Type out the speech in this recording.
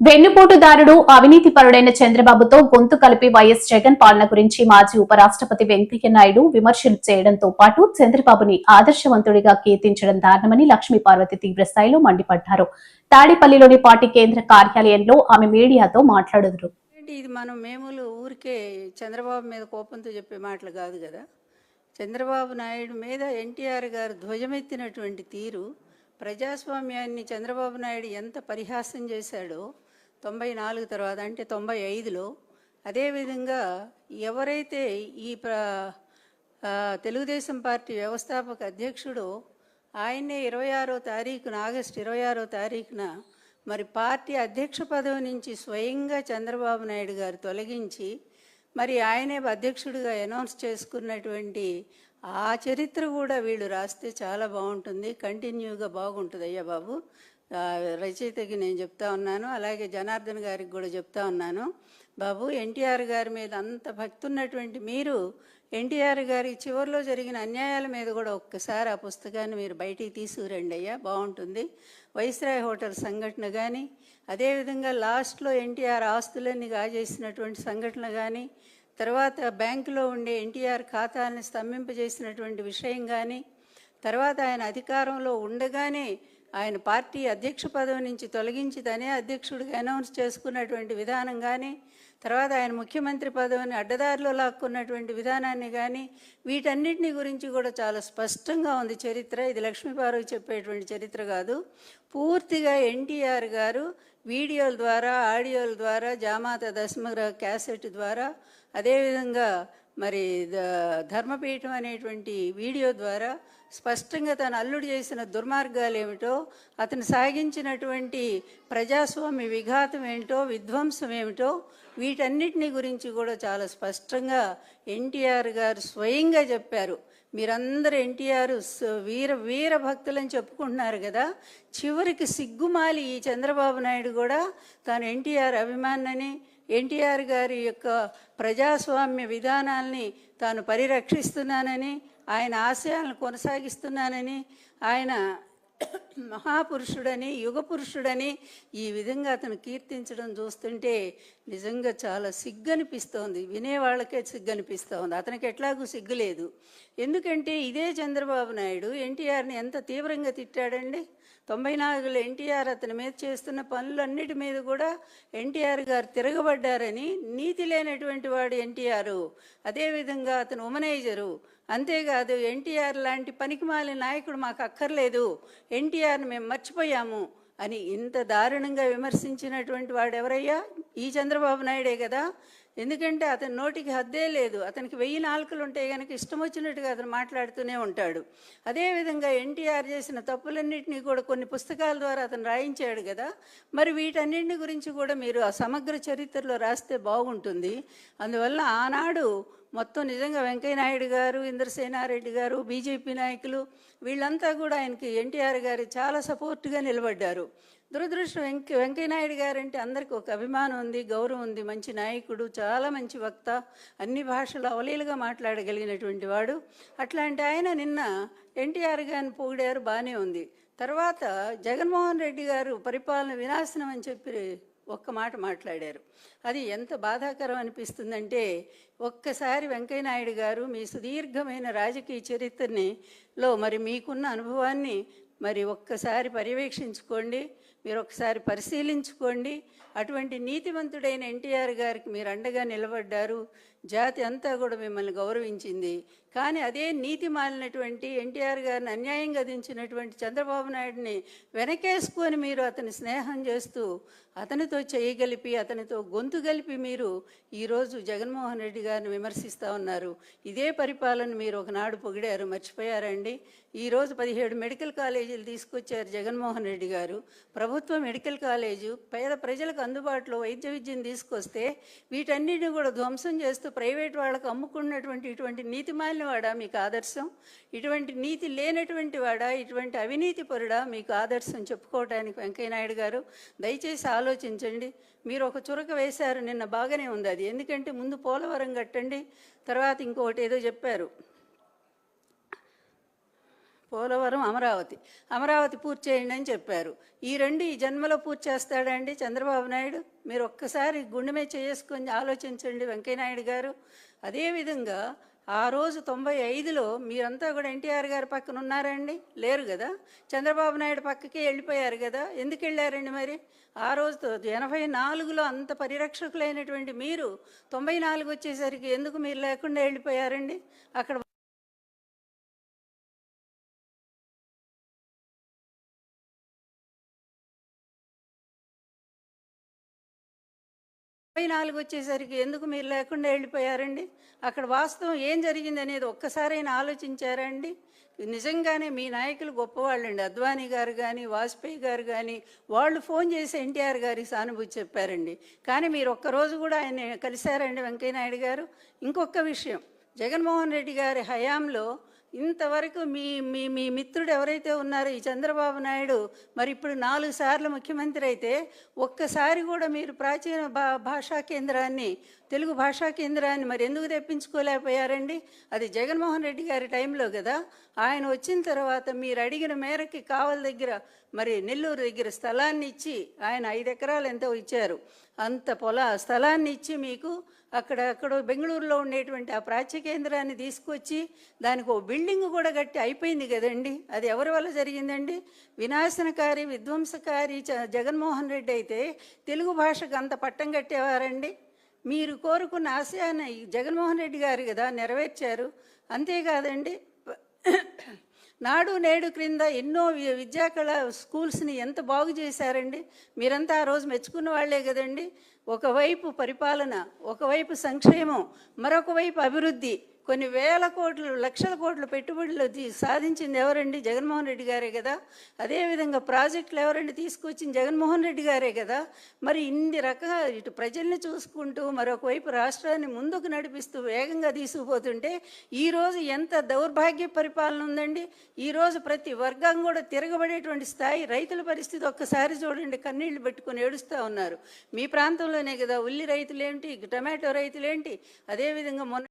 వెన్నుపోటుదారుడు అవినీతి పరుడైన చంద్రబాబుతో గొంతు కలిపి వైఎస్ జగన్ పాలన గురించి మాజీ ఉపరాష్ట్రపతి వెంకయ్య నాయుడు విమర్శలు చేయడంతో పాటు చంద్రబాబుని ఆదర్శవంతుడిగా కీర్తించడం దారుణమని లక్ష్మీ పార్వతి తీవ్రస్థాయిలో మండిపడ్డారు. తాడేపల్లిలోని పార్టీ కేంద్ర కార్యాలయంలో ఆమె మీడియాతో మాట్లాడారు ఇది మనం మేములు ఊరికే చంద్రబాబు మీద కోపంతో చెప్పే మాటలు కాదు కదా? చంద్రబాబు నాయుడు మీద ఎన్టీఆర్ గారు ధ్వజమెత్తినటువంటి తీరు ప్రజాస్వామ్యాన్ని చంద్రబాబు నాయుడు ఎంత పరిహాసం చేశాడో తొంభై నాలుగు తర్వాత అంటే తొంభై ఐదులో అదేవిధంగా ఎవరైతే ఈ ప్ర తెలుగుదేశం పార్టీ వ్యవస్థాపక అధ్యక్షుడు ఆయన్నే ఇరవై ఆరో తారీఖున ఆగస్టు ఇరవై ఆరో తారీఖున మరి పార్టీ అధ్యక్ష పదవి నుంచి స్వయంగా చంద్రబాబు నాయుడు గారు తొలగించి మరి ఆయనే అధ్యక్షుడిగా అనౌన్స్ చేసుకున్నటువంటి ఆ చరిత్ర కూడా వీళ్ళు రాస్తే చాలా బాగుంటుంది కంటిన్యూగా బాగుంటుంది అయ్యా బాబు. రచయితకి నేను చెప్తా ఉన్నాను. అలాగే జనార్దన్ గారికి కూడా చెప్తా ఉన్నాను. బాబు ఎన్టీఆర్ గారి మీద అంత భక్తి ఉన్నటువంటి మీరు ఎన్టీఆర్ గారి చివరిలో జరిగిన అన్యాయాల మీద కూడా ఒక్కసారి ఆ పుస్తకాన్ని మీరు బయటికి తీసుకురండి అయ్యా బాగుంటుంది. వైస్రాయ్ హోటల్ సంఘటన కానీ అదేవిధంగా లాస్ట్లో ఎన్టీఆర్ ఆస్తులన్నీ కాజేసినటువంటి సంఘటన కానీ తర్వాత బ్యాంకులో ఉండే ఎన్టీఆర్ ఖాతాని స్తంభింపజేసినటువంటి విషయం కానీ తర్వాత ఆయన అధికారంలో ఉండగానే ఆయన పార్టీ అధ్యక్ష పదవి నుంచి తొలగించి తనే అధ్యక్షుడిగా అనౌన్స్ చేసుకున్నటువంటి విధానం కానీ తర్వాత ఆయన ముఖ్యమంత్రి పదవిని అడ్డదారిలో లాక్కున్నటువంటి విధానాన్ని కానీ వీటన్నిటిని గురించి కూడా చాలా స్పష్టంగా ఉంది చరిత్ర. ఇది లక్ష్మీపార్వతి చెప్పేటువంటి చరిత్ర కాదు. పూర్తిగా ఎన్టీఆర్ గారు వీడియోల ద్వారా ఆడియోల ద్వారా జామాత దశమగ్రహ క్యాసెట్ ద్వారా అదేవిధంగా మరి ధర్మపీఠం అనేటువంటి వీడియో ద్వారా స్పష్టంగా తను అల్లుడు చేసిన దుర్మార్గాలు ఏమిటో అతను సాగించినటువంటి ప్రజాస్వామ్య విఘాతం ఏంటో విధ్వంసం ఏమిటో వీటన్నిటిని గురించి కూడా చాలా స్పష్టంగా ఎన్టీఆర్ గారు స్వయంగా చెప్పారు. మీరందరూ ఎన్టీఆర్ వీర వీర భక్తులని చెప్పుకుంటున్నారు కదా. చివరికి సిగ్గుమాలి ఈ చంద్రబాబు నాయుడు కూడా తాను ఎన్టీఆర్ అభిమానని ఎన్టీఆర్ గారి యొక్క ప్రజాస్వామ్య విధానాల్ని తాను పరిరక్షిస్తున్నానని ఆయన ఆశయాలను కొనసాగిస్తున్నానని ఆయన మహాపురుషుడని యుగ పురుషుడని ఈ విధంగా అతను కీర్తించడం చూస్తుంటే నిజంగా చాలా సిగ్గు అనిపిస్తోంది వినేవాళ్ళకే సిగ్గు అనిపిస్తోంది అతనికి ఎట్లాగూ సిగ్గు లేదు ఎందుకంటే ఇదే చంద్రబాబు నాయుడు ఎన్టీఆర్ని ఎంత తీవ్రంగా తిట్టాడండి? తొంభై నాలుగులో ఎన్టీఆర్ అతని మీద చేస్తున్న పనులన్నిటి మీద కూడా ఎన్టీఆర్ గారు తిరగబడ్డారని నీతి లేనటువంటి వాడు ఎన్టీఆర్. అదేవిధంగా అతను ఉమనైజరు. అంతేకాదు ఎన్టీఆర్ లాంటి పనికిమాలిన నాయకుడు మాకు అక్కర్లేదు. ఎన్టీఆర్ని మేము మర్చిపోయాము. అని ఇంత దారుణంగా విమర్శించినటువంటి వాడు ఎవరయ్యా ఈ చంద్రబాబు నాయుడే కదా. ఎందుకంటే అతని నోటికి హద్దే లేదు. అతనికి వెయ్యి నాలుకలు ఉంటే కనుక ఇష్టం వచ్చినట్టుగా అతను మాట్లాడుతూనే ఉంటాడు. అదేవిధంగా ఎన్టీఆర్ చేసిన తప్పులన్నింటినీ కూడా కొన్ని పుస్తకాల ద్వారా అతను రాయించాడు కదా. మరి వీటన్నింటిని గురించి కూడా మీరు ఆ సమగ్ర చరిత్రలో రాస్తే బాగుంటుంది. అందువల్ల ఆనాడు మొత్తం నిజంగా వెంకయ్య నాయుడు గారు ఇంద్రసేనారెడ్డి గారు బీజేపీ నాయకులు వీళ్ళంతా కూడా ఆయనకి ఎన్టీఆర్ గారు చాలా సపోర్ట్గా నిలబడ్డారు. దురదృష్టం వెంక వెంకయ్య నాయుడు గారు అంటే అందరికీ ఒక అభిమానం ఉంది గౌరవం ఉంది మంచి నాయకుడు చాలా మంచి వక్త అన్ని భాషలు అవలీలుగా మాట్లాడగలిగినటువంటి వాడు. అట్లాంటి ఆయన నిన్న ఎన్టీఆర్ గారిని పొగిడారు బాగానే ఉంది. తర్వాత జగన్మోహన్ రెడ్డి గారు పరిపాలన వినాశనం అని చెప్పి ఒక్క మాట మాట్లాడారు. అది ఎంత బాధాకరం అనిపిస్తుందంటే ఒక్కసారి వెంకయ్య నాయుడు గారు మీ సుదీర్ఘమైన రాజకీయ చరిత్రని లో మరి మీకున్న అనుభవాన్ని మరి ఒక్కసారి పర్యవేక్షించుకోండి మీరు ఒకసారి పరిశీలించుకోండి. అటువంటి నీతివంతుడైన ఎన్టీఆర్ గారికి మీరు అండగా నిలబడ్డారు. జాతి అంతా కూడా మిమ్మల్ని గౌరవించింది. కానీ అదే నీతి మాలినటువంటి ఎన్టీఆర్ గారిని అన్యాయంగా దించినటువంటి చంద్రబాబు నాయుడిని వెనకేసుకొని మీరు అతని స్నేహం చేస్తూ అతనితో చేయగలిపి అతనితో గొంతు కలిపి మీరు ఈరోజు జగన్మోహన్ రెడ్డి గారిని విమర్శిస్తూ ఉన్నారు. ఇదే పరిపాలన మీరు ఒకనాడు పొగిడారు మర్చిపోయారండి. ఈరోజు పదిహేడు మెడికల్ కాలేజీలు తీసుకొచ్చారు జగన్మోహన్ రెడ్డి గారు. ప్రభుత్వ మెడికల్ కాలేజు పేద ప్రజలకు అందుబాటులో వైద్య విద్యను తీసుకొస్తే వీటన్నిటిని కూడా ధ్వంసం చేస్తూ ప్రైవేట్ వాళ్ళకు అమ్ముకున్నటువంటి ఇటువంటి నీతి మాలిన వాడా మీకు ఆదర్శం? ఇటువంటి నీతి లేనటువంటి వాడా? ఇటువంటి అవినీతి పరుడా? మీకు ఆదర్శం చెప్పుకోవడానికి వెంకయ్య నాయుడు గారు దయచేసి ఆలోచించండి. మీరు ఒక చురక వేశారు నిన్న బాగానే ఉంది అది. ఎందుకంటే ముందు పోలవరం కట్టండి తర్వాత ఇంకొకటి ఏదో చెప్పారు. పోలవరం అమరావతి. అమరావతి పూర్తి చేయండి అని చెప్పారు. ఈ రెండు ఈ జన్మలో పూర్తి చేస్తాడండి చంద్రబాబు నాయుడు? మీరు ఒక్కసారి గుండె మీద చేసుకొని ఆలోచించండి వెంకయ్యనాయుడు గారు. అదేవిధంగా ఆ రోజు తొంభై ఐదులో మీరంతా కూడా ఎన్టీఆర్ గారి పక్కన ఉన్నారండి? లేరు కదా? చంద్రబాబు నాయుడు పక్కకి వెళ్ళిపోయారు కదా? ఎందుకు వెళ్ళారండి మరి? ఆ రోజు ఎనభై నాలుగులో అంత పరిరక్షకులైనటువంటి మీరు తొంభై నాలుగు వచ్చేసరికి ఎందుకు మీరు లేకుండా వెళ్ళిపోయారండి? అక్కడ ముప్పై నాలుగు వచ్చేసరికి ఎందుకు మీరు లేకుండా వెళ్ళిపోయారండి? అక్కడ వాస్తవం ఏం జరిగింది అనేది ఒక్కసారైనా ఆలోచించారండి? నిజంగానే మీ నాయకులు గొప్పవాళ్ళండి. అద్వానీ గారు కానీ వాజ్పేయి గారు కానీ వాళ్ళు ఫోన్ చేసి ఎన్టీఆర్ గారికి సానుభూతి చెప్పారండి. కానీ మీరు ఒక్కరోజు కూడా ఆయన కలిశారండి వెంకయ్యనాయుడు గారు. ఇంకొక విషయం జగన్మోహన్ రెడ్డి గారి హయాంలో ఇంతవరకు మీ మీ మీ మిత్రుడు ఎవరైతే ఉన్నారో ఈ చంద్రబాబు నాయుడు మరి ఇప్పుడు నాలుగు సార్లు ముఖ్యమంత్రి అయితే ఒక్కసారి కూడా మీరు ప్రాచీన భా భాషా కేంద్రాన్ని తెలుగు భాషా కేంద్రాన్ని మరి ఎందుకు తెప్పించుకోలేకపోయారండి? అది జగన్మోహన్ రెడ్డి గారి టైంలో కదా. ఆయన వచ్చిన తర్వాత మీరు అడిగిన మేరకి కావల దగ్గర మరి నెల్లూరు దగ్గర స్థలాన్ని ఇచ్చి ఆయన ఐదు ఎకరాలు ఎంతో ఇచ్చారు. అంత పొల స్థలాన్ని ఇచ్చి మీకు అక్కడ అక్కడ బెంగళూరులో ఉండేటువంటి ఆ ప్రాచ్య కేంద్రాన్ని తీసుకొచ్చి దానికి ఓ బిల్డింగ్ కూడా కట్టి అయిపోయింది కదండి. అది ఎవరి వల్ల జరిగిందండి? వినాశనకారి విధ్వంసకారి జగన్మోహన్ రెడ్డి అయితే తెలుగు భాషకు అంత పట్టం కట్టేవారండి. మీరు కోరుకున్న ఆశయాన్ని జగన్మోహన్ రెడ్డి గారు కదా నెరవేర్చారు. అంతేకాదండి నాడు నేడు క్రింద ఎన్నో వి- విద్యాకళ స్కూల్స్ని ఎంత బాగు చేశారండి. మీరంతా ఆ రోజు మెచ్చుకున్న వాళ్ళే కదండి. ఒకవైపు పరిపాలన ఒకవైపు సంక్షేమం మరొక వైపు అభివృద్ధి. కొన్ని వేల కోట్లు లక్షల కోట్ల పెట్టుబడులు సాధించింది ఎవరండి? జగన్మోహన్ రెడ్డి గారే కదా. అదేవిధంగా ప్రాజెక్టులు ఎవరండి తీసుకొచ్చింది? జగన్మోహన్ రెడ్డి గారే కదా. మరి ఇన్ని రకాల ఇటు ప్రజల్ని చూసుకుంటూ మరొకవైపు రాష్ట్రాన్ని ముందుకు నడిపిస్తూ వేగంగా తీసుకుపోతుంటే ఈరోజు ఎంత దౌర్భాగ్య పరిపాలన ఉందండి? ఈరోజు ప్రతి వర్గం కూడా తిరగబడేటువంటి స్థాయి రైతుల పరిస్థితి ఒక్కసారి చూడండి. కన్నీళ్ళు పెట్టుకొని ఏడుస్తూ ఉన్నారు. మీ ప్రాంతంలోనే కదా. ఉల్లి రైతులేంటి? టమాటో రైతులేంటి? అదేవిధంగా మొన్న